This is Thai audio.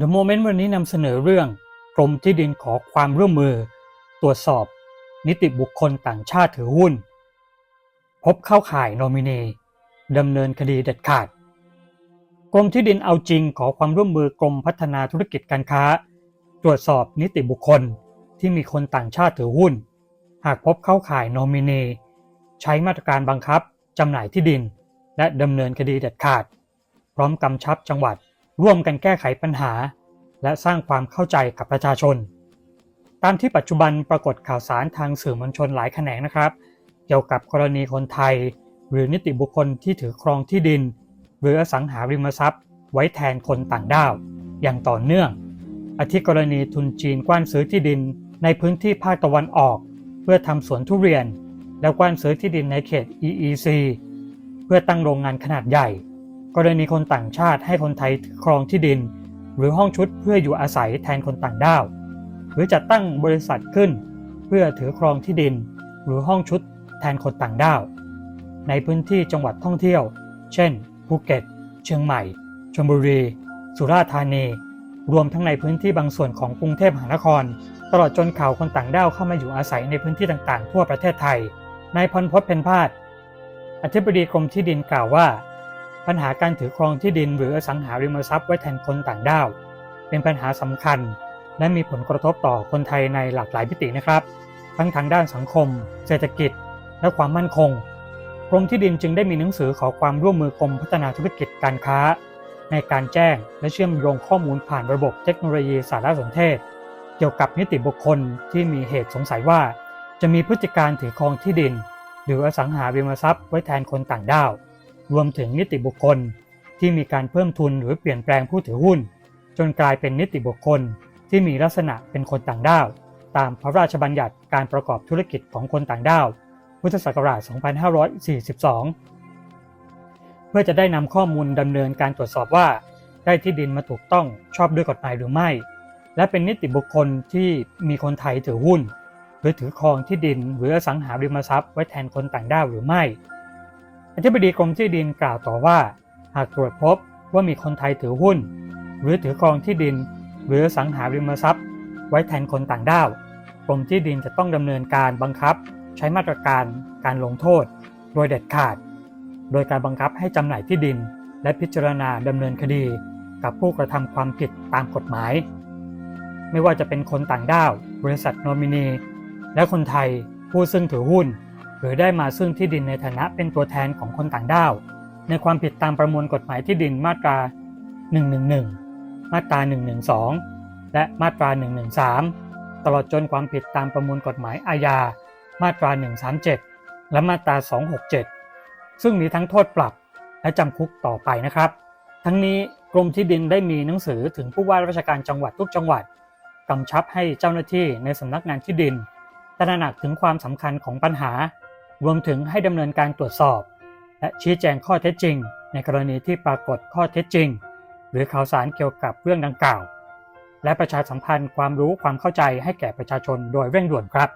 The Moment วันนี้นำเสนอเรื่องกรมที่ดินขอความร่วมมือ ตรวจสอบ นิติบุคคลต่างชาติถือหุ้น พบเข้าข่ายโนมินีดำเนินคดีเด็ดขาด กรมที่ดินเอาจริงขอความร่วมมือกรมพัฒนาธุรกิจการค้า ตรวจสอบนิติบุคคลที่มีคนต่างชาติถือหุ้น หากพบเข้าข่ายโนมินีใช้มาตรการบังคับจำหน่ายที่ดิน และดำเนินคดีเด็ดขาด พร้อมกำชับจังหวัด ร่วมกันแก้ไขปัญหา และสร้างความเข้าใจกับประชาชน ตามที่ปัจจุบันปรากฏข่าวสารทางสื่อมวลชนหลายแขนงนะครับ เกี่ยวกับกรณีคนไทย หรือนิติบุคคลที่ถือครองที่ดิน หรืออสังหาริมทรัพย์ ไว้แทนคนต่างด้าว อย่างต่อเนื่องอาทิกรณีทุนจีนกว้านซื้อที่ดินในพื้นที่ภาคตะวันออก เพื่อทำสวนทุเรียน และกว้านซื้อที่ดินในเขต EEC เพื่อตั้งโรงงานขนาดใหญ่ กรณีคนต่างชาติให้คนไทยครองที่ดิน หรือห้องชุดเพื่ออยู่อาศัยแทนคนต่างด้าว หรือจัดตั้งบริษัทขึ้น เพื่อถือครองที่ดิน หรือห้องชุดแทนคนต่างด้าว ในพื้นที่จังหวัดท่องเที่ยว เช่น ภูเก็ต เชียงใหม่ชลบุรี สุราษฎร์ธานี รวมทั้งในพื้นที่บางส่วนของกรุงเทพมหานคร ตลอดจนข่าวคนต่างด้าวเข้ามาอยู่อาศัยในพื้นที่ต่างๆ ทั่วประเทศไทยนายพรพจน์เพนพาดอธิบดีกรมที่ดินกล่าวว่า ปัญหาการถือครองที่ดินหรืออสังหาริมทรัพย์ไว้แทนคนต่างด้าว เป็นปัญหาสำคัญ และมีผลกระทบต่อคนไทยในหลากหลายมิตินะครับ ทั้งทางด้านสังคม เศรษฐกิจ และความมั่นคงกรมที่ดินจึงได้มีหนังสือขอความร่วมมือกรมพัฒนาธุรกิจการค้า ในการแจ้งและเชื่อมโยงข้อมูลผ่านระบบเทคโนโลยีสารสนเทศ เกี่ยวกับนิติบุคคลที่มีเหตุสงสัยว่า จะมีพฤติการถือครองที่ดิน หรืออสังหาริมทรัพย์ไว้แทนคนต่างด้าว รวมถึงนิติบุคคลที่มีการเพิ่มทุนหรือเปลี่ยนแปลงผู้ถือหุ้น จนกลายเป็นนิติบุคคลที่มีลักษณะเป็นคนต่างด้าว ตามพระราชบัญญัติการประกอบธุรกิจของคนต่างด้าว พุทธศักราช 2542 เพื่อจะได้นำข้อมูลดำเนินการตรวจสอบว่า ได้ที่ดินมาถูกต้องชอบด้วยกฎหมายหรือไม่ และเป็นนิติบุคคลที่มีคนไทยถือหุ้น หรือถือครองที่ดินหรืออสังหาริมทรัพย์ไว้แทนคนต่างด้าวหรือไม่ อธิบดีกรมที่ดินกล่าวต่อว่า หากตรวจพบว่ามีคนไทยถือหุ้น หรือถือครองที่ดิน หรืออสังหาริมทรัพย์ ไว้แทนคนต่างด้าวกรมที่ดินจะต้องดำเนินการบังคับ ใช้มาตรการการลงโทษ โดยเด็ดขาด โดยการบังคับให้จำหน่ายที่ดิน และพิจารณาดำเนินคดี กับผู้กระทำความผิดตามกฎหมาย ไม่ว่าจะเป็นคนต่างด้าว บริษัทโนมินี และคนไทยผู้ซึ่งถือหุ้น หรือได้มาซึ่งที่ดินในฐานะเป็นตัวแทนของคนต่างด้าว ในความผิดตามประมวลกฎหมายที่ดินมาตรา 111 มาตรา 112 และมาตรา 113 ตลอดจนความผิดตามประมวลกฎหมายอาญา มาตรา 137 และมาตรา 267 ซึ่งมีทั้งโทษปรับและจำคุกต่อไปนะครับ ทั้งนี้กรมที่ดินได้มีหนังสือถึงผู้ว่าราชการจังหวัดทุกจังหวัดกำชับให้เจ้าหน้าที่ในสำนักงานที่ดินตระหนักถึงความสำคัญของปัญหา รวมถึงให้ดำเนินการตรวจสอบ และชี้แจงข้อเท็จจริง ในกรณีที่ปรากฏข้อเท็จจริง หรือข่าวสารเกี่ยวกับเรื่องดังกล่าว และประชาสัมพันธ์ความรู้ความเข้าใจให้แก่ประชาชนโดยเร่งด่วนครับ